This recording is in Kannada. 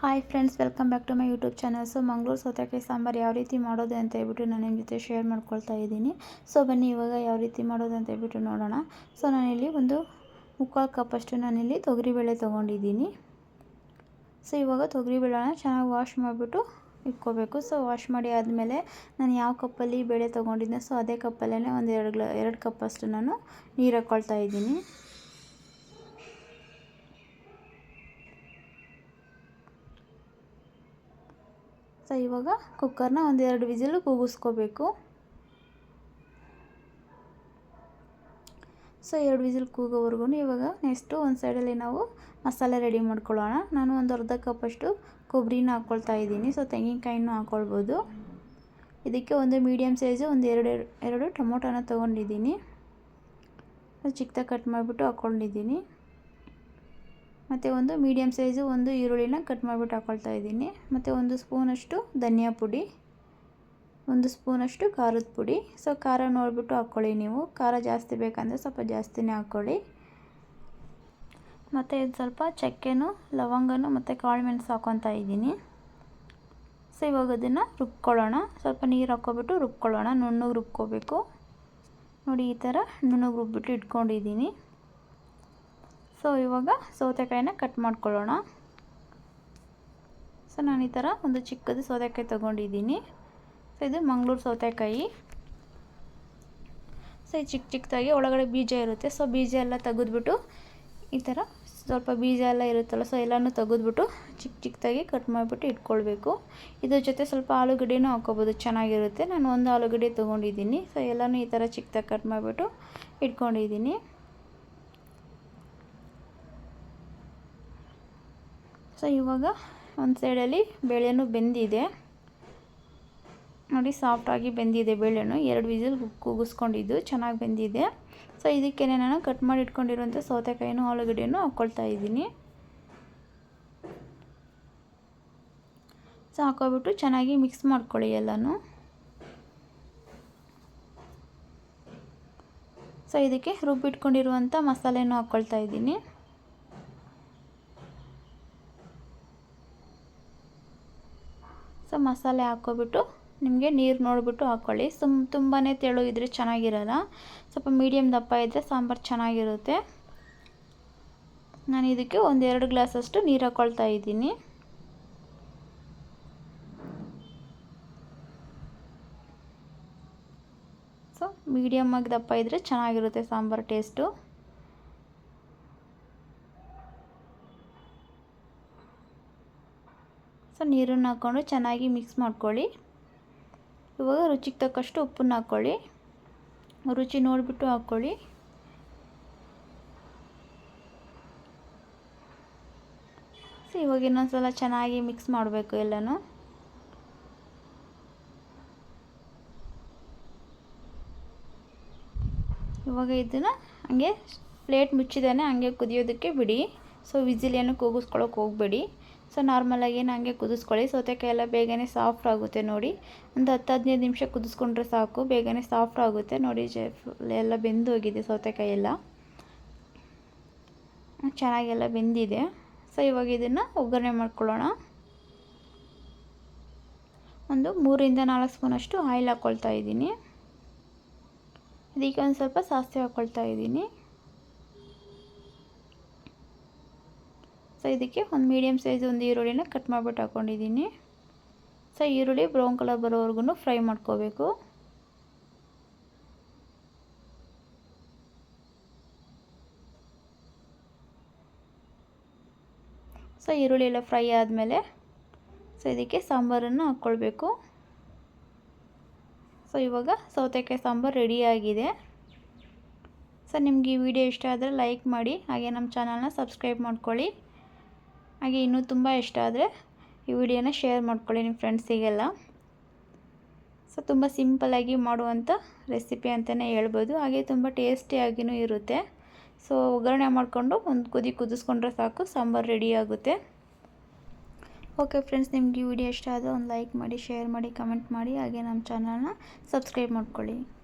Hi friends welcome back to my YouTube channel so Mangalore ಸೌತೆಕಾಯಿ ಸಾಂಬಾರು ಯಾವ ರೀತಿ ಮಾಡೋದು ಅಂತ ಹೇಳ್ಬಿಟ್ಟು ನಾನು ನಿಮ್ಮ ಜೊತೆ ಶೇರ್ ಮಾಡ್ಕೊಳ್ತಾ ಇದ್ದೀನಿ. ಸೊ ಬನ್ನಿ, ಇವಾಗ ಯಾವ ರೀತಿ ಮಾಡೋದು ಅಂತ ಹೇಳ್ಬಿಟ್ಟು ನೋಡೋಣ. ಸೊ ನಾನಿಲ್ಲಿ ಒಂದು ಮುಕ್ಕಾಲು ಕಪ್ಪಷ್ಟು ನಾನಿಲ್ಲಿ ತೊಗರಿಬೇಳೆ ತೊಗೊಂಡಿದ್ದೀನಿ. ಸೊ ಇವಾಗ ತೊಗರಿಬೇಳೆನ ಚೆನ್ನಾಗಿ ವಾಶ್ ಮಾಡಿಬಿಟ್ಟು ಇಟ್ಕೋಬೇಕು. ಸೊ ವಾಶ್ ಮಾಡಿ ಆದಮೇಲೆ ನಾನು ಯಾವ ಕಪ್ಪಲ್ಲಿ ಬೇಳೆ ತೊಗೊಂಡಿದ್ದೆ ಸೊ ಅದೇ ಕಪ್ಪಲ್ಲೇ ಒಂದು ಎರಡು ಎರಡು ಕಪ್ಪಷ್ಟು ನಾನು ನೀರು ಹಾಕ್ಕೊಳ್ತಾ ಇದ್ದೀನಿ. ಸೊ ಇವಾಗ ಕುಕ್ಕರ್ನ ಒಂದೆರಡು ವಿಸಿಲು ಕೂಗಿಸ್ಕೋಬೇಕು. ಸೊ, ಎರಡು ವಿಸಿಲ್ ಕೂಗೋವರೆಗೂ ಇವಾಗ ನೆಕ್ಸ್ಟು ಒಂದು ಸೈಡಲ್ಲಿ ನಾವು ಮಸಾಲೆ ರೆಡಿ ಮಾಡ್ಕೊಳ್ಳೋಣ. ನಾನು ಒಂದು ಅರ್ಧ ಕಪ್ಪಷ್ಟು ಕೊಬ್ಬರಿನ ಹಾಕ್ಕೊಳ್ತಾ ಇದ್ದೀನಿ. ಸೊ, ತೆಂಗಿನಕಾಯಿನೂ ಹಾಕ್ಕೊಳ್ಬೋದು. ಇದಕ್ಕೆ ಒಂದು ಮೀಡಿಯಮ್ ಸೈಜು ಒಂದು ಎರಡು ಎರಡು ಟೊಮೊಟೊನ ತೊಗೊಂಡಿದ್ದೀನಿ. ಚಿಕ್ಕದಾಗಿ ಕಟ್ ಮಾಡಿಬಿಟ್ಟು ಹಾಕ್ಕೊಂಡಿದ್ದೀನಿ. ಮತ್ತು ಒಂದು ಮೀಡಿಯಮ್ ಸೈಜು ಒಂದು ಈರುಳ್ಳಿನ ಕಟ್ ಮಾಡಿಬಿಟ್ಟು ಹಾಕ್ಕೊಳ್ತಾ ಇದ್ದೀನಿ. ಮತ್ತು ಒಂದು ಸ್ಪೂನಷ್ಟು ಧನಿಯಾ ಪುಡಿ, ಒಂದು ಸ್ಪೂನಷ್ಟು ಖಾರದ ಪುಡಿ. ಸೊ ಖಾರ ನೋಡಿಬಿಟ್ಟು ಹಾಕ್ಕೊಳ್ಳಿ ನೀವು. ಖಾರ ಜಾಸ್ತಿ ಬೇಕಂದರೆ ಸ್ವಲ್ಪ ಜಾಸ್ತಿನೇ ಹಾಕ್ಕೊಳ್ಳಿ ಮತ್ತು ಇದು ಸ್ವಲ್ಪ ಚಕ್ಕೆನೂ, ಲವಂಗನೂ ಮತ್ತು ಕಾಳು ಮೆಣಸು ಹಾಕ್ಕೊತಾ ಇದ್ದೀನಿ. ಸೊ ಇವಾಗ ಅದನ್ನು ರುಬ್ಕೊಳ್ಳೋಣ. ಸ್ವಲ್ಪ ನೀರು ಹಾಕ್ಕೊಬಿಟ್ಟು ರುಬ್ಕೊಳ್ಳೋಣ. ನುಣ್ಣಗೆ ರುಬ್ಕೋಬೇಕು. ನೋಡಿ, ಈ ಥರ ನುಣ್ಣಗೆ ರುಬ್ಬಿಟ್ಟು ಇಟ್ಕೊಂಡಿದ್ದೀನಿ. ಸೊ ಇವಾಗ ಸೌತೆಕಾಯಿನ ಕಟ್ ಮಾಡ್ಕೊಳ್ಳೋಣ. ಸೊ ನಾನು ಈ ಥರ ಒಂದು ಚಿಕ್ಕದು ಸೌತೆಕಾಯಿ ತೊಗೊಂಡಿದ್ದೀನಿ. ಸೊ ಇದು ಮಂಗಳೂರು ಸೌತೆಕಾಯಿ. ಸೊ ಈ ಚಿಕ್ಕ ಚಿಕ್ಕದಾಗಿ ಒಳಗಡೆ ಬೀಜ ಇರುತ್ತೆ. ಸೊ ಬೀಜ ಎಲ್ಲ ತೆಗೆದ್ಬಿಟ್ಟು ಈ ಥರ ಸ್ವಲ್ಪ ಬೀಜ ಎಲ್ಲ ಇರುತ್ತಲ್ಲ ಸೊ ಎಲ್ಲನೂ ತೆಗೆದ್ಬಿಟ್ಟು ಚಿಕ್ಕ ಚಿಕ್ಕದಾಗಿ ಕಟ್ ಮಾಡಿಬಿಟ್ಟು ಇಟ್ಕೊಳ್ಬೇಕು. ಇದ್ರ ಜೊತೆ ಸ್ವಲ್ಪ ಆಲೂಗಡ್ಡೆನೂ ಹಾಕೋಬೋದು ಚೆನ್ನಾಗಿರುತ್ತೆ. ನಾನು ಒಂದು ಆಲೂಗಡ್ಡೆ ತೊಗೊಂಡಿದ್ದೀನಿ. ಸೊ ಎಲ್ಲನೂ ಈ ಥರ ಚಿಕ್ಕದಾಗಿ ಕಟ್ ಮಾಡಿಬಿಟ್ಟು ಇಟ್ಕೊಂಡಿದ್ದೀನಿ. ಸೊ, ಇವಾಗ ಒಂದು ಸೈಡಲ್ಲಿ ಬೇಳೆನೂ ಬೆಂದಿದೆ. ನೋಡಿ ಸಾಫ್ಟಾಗಿ ಬೆಂದಿದೆ ಬೇಳೆನೂ. ಎರಡು ವಿಸಿಲ್ ಕೂಗಿಸ್ಕೊಂಡಿದ್ದು, ಚೆನ್ನಾಗಿ ಬೆಂದಿದೆ. ಸೊ ಇದಕ್ಕೆ ನಾನು ಕಟ್ ಮಾಡಿ ಇಟ್ಕೊಂಡಿರುವಂಥ ಸೌತೆಕಾಯಿನೂ, ಆಲೂಗಡ್ಡೆನೂ ಹಾಕ್ಕೊಳ್ತಾ ಇದ್ದೀನಿ. ಸೊ, ಹಾಕೋಬಿಟ್ಟು ಚೆನ್ನಾಗಿ ಮಿಕ್ಸ್ ಮಾಡ್ಕೊಳ್ಳಿ ಎಲ್ಲನೂ. ಸೊ, ಇದಕ್ಕೆ ರುಬ್ಬಿಟ್ಕೊಂಡಿರುವಂಥ ಮಸಾಲೆನೂ ಹಾಕ್ಕೊಳ್ತಾ ಇದ್ದೀನಿ. ಸೊ ಮಸಾಲೆ ಹಾಕ್ಕೊಬಿಟ್ಟು ನಿಮಗೆ ನೀರು ನೋಡಿಬಿಟ್ಟು ಹಾಕ್ಕೊಳ್ಳಿ. ಸುಮ್ ತುಂಬಾ ತೆಳು ಇದ್ದರೆ ಚೆನ್ನಾಗಿರಲ್ಲ. ಸ್ವಲ್ಪ ಮೀಡಿಯಮ್ ದಪ್ಪ ಇದ್ದರೆ ಸಾಂಬಾರು ಚೆನ್ನಾಗಿರುತ್ತೆ. ನಾನು ಇದಕ್ಕೆ ಒಂದೆರಡು ಗ್ಲಾಸಷ್ಟು ನೀರು ಹಾಕ್ಕೊಳ್ತಾ ಇದ್ದೀನಿ. ಸೊ ಮೀಡಿಯಮ್ಮಾಗಿ ದಪ್ಪ ಇದ್ದರೆ ಚೆನ್ನಾಗಿರುತ್ತೆ ಸಾಂಬಾರು ಟೇಸ್ಟು ಸೊ ನೀರನ್ನು ಹಾಕ್ಕೊಂಡು ಚೆನ್ನಾಗಿ ಮಿಕ್ಸ್ ಮಾಡ್ಕೊಳ್ಳಿ. ಇವಾಗ ರುಚಿಗೆ ತಕ್ಕಷ್ಟು ಉಪ್ಪನ್ನು ಹಾಕ್ಕೊಳ್ಳಿ. ರುಚಿ ನೋಡಿಬಿಟ್ಟು ಹಾಕ್ಕೊಳ್ಳಿ. ಸೊ, ಇವಾಗ ಇನ್ನೊಂದು ಸಲ ಚೆನ್ನಾಗಿ ಮಿಕ್ಸ್ ಮಾಡಬೇಕು ಎಲ್ಲನೂ. ಇವಾಗ ಇದನ್ನು ಹಂಗೆ ಪ್ಲೇಟ್ ಮುಚ್ಚಿದಾನೆ ಹಂಗೆ ಕುದಿಯೋದಕ್ಕೆ ಬಿಡಿ. ಸೊ ವಿಸಿಲ್ ಏನು ಕೂಗಿಸ್ಕೊಳಕ್ಕೆ ಹೋಗಬೇಡಿ. ಸೊ ನಾರ್ಮಲಾಗಿ ಹಾಗೆ ಕುದಿಸ್ಕೊಳ್ಳಿ. ಸೌತೆಕಾಯಿ ಎಲ್ಲ ಬೇಗನೆ ಸಾಫ್ಟ್ ಆಗುತ್ತೆ ನೋಡಿ. ಒಂದು ಹತ್ತು, ಹದಿನೈದು ನಿಮಿಷ ಕುದಿಸ್ಕೊಂಡ್ರೆ ಸಾಕು. ಬೇಗನೆ ಸಾಫ್ಟ್ ಆಗುತ್ತೆ ನೋಡಿ. ಎಲ್ಲ ಬೆಂದು ಹೋಗಿದೆ ಸೌತೆಕಾಯಿ ಎಲ್ಲ. ಚೆನ್ನಾಗೆಲ್ಲ ಬೆಂದಿದೆ. ಸೊ ಇವಾಗ ಇದನ್ನು ಒಗ್ಗರಣೆ ಮಾಡ್ಕೊಳ್ಳೋಣ. ಒಂದು ಮೂರಿಂದ ನಾಲ್ಕು ಸ್ಪೂನಷ್ಟು ಆಯಿಲ್ ಹಾಕ್ಕೊಳ್ತಾ ಇದ್ದೀನಿ. ಇದಕ್ಕೆ ಒಂದು ಸ್ವಲ್ಪ ಸಾಸಿವೆ ಹಾಕ್ಕೊಳ್ತಾ ಇದ್ದೀನಿ. ಸೊ ಇದಕ್ಕೆ ಒಂದು ಮೀಡಿಯಮ್ ಸೈಜ್ ಒಂದು ಈರುಳ್ಳಿನ ಕಟ್ ಮಾಡಿಬಿಟ್ಟು ಹಾಕ್ಕೊಂಡಿದ್ದೀನಿ ಸೊ ಈರುಳ್ಳಿ ಬ್ರೌನ್ ಕಲರ್ ಬರೋವರೆಗೂ ಫ್ರೈ ಮಾಡ್ಕೋಬೇಕು. ಸೊ ಈರುಳ್ಳಿ ಎಲ್ಲ ಫ್ರೈ ಆದಮೇಲೆ ಸೊ ಇದಕ್ಕೆ ಸಾಂಬಾರನ್ನು ಹಾಕ್ಕೊಳ್ಬೇಕು. ಸೊ ಇವಾಗ ಸೌತೆಕಾಯಿ ಸಾಂಬಾರು ರೆಡಿಯಾಗಿದೆ ಸೊ ನಿಮಗೆ ಈ ವಿಡಿಯೋ ಇಷ್ಟ ಆದರೆ ಲೈಕ್ ಮಾಡಿ, ಹಾಗೆ ನಮ್ಮ ಚಾನಲ್ನ ಸಬ್ಸ್ಕ್ರೈಬ್ ಮಾಡ್ಕೊಳ್ಳಿ. ಹಾಗೆ ಇನ್ನೂ ತುಂಬ ಇಷ್ಟ ಆದರೆ ಈ ವಿಡಿಯೋನ ಶೇರ್ ಮಾಡ್ಕೊಳ್ಳಿ ನಿಮ್ಮ ಫ್ರೆಂಡ್ಸಿಗೆಲ್ಲ. ಸೊ, ತುಂಬ ಸಿಂಪಲಾಗಿ ಮಾಡುವಂಥ ರೆಸಿಪಿ ಅಂತಲೇ ಹೇಳ್ಬೋದು. ಹಾಗೆ ತುಂಬ ಟೇಸ್ಟಿಯಾಗಿಯೂ ಇರುತ್ತೆ. ಸೊ, ಒಗ್ಗರಣೆ ಮಾಡಿಕೊಂಡು ಒಂದು ಕುದಿ ಕುದಿಸ್ಕೊಂಡ್ರೆ ಸಾಕು, ಸಾಂಬಾರು ರೆಡಿ ಆಗುತ್ತೆ. ಓಕೆ ಫ್ರೆಂಡ್ಸ್, ನಿಮಗೆ ಈ ವಿಡಿಯೋ ಇಷ್ಟ ಆದರೆ ಒಂದು ಲೈಕ್ ಮಾಡಿ, ಶೇರ್ ಮಾಡಿ, ಕಮೆಂಟ್ ಮಾಡಿ, ಹಾಗೆ ನಮ್ಮ ಚಾನಲ್ನ ಸಬ್ಸ್ಕ್ರೈಬ್ ಮಾಡ್ಕೊಳ್ಳಿ.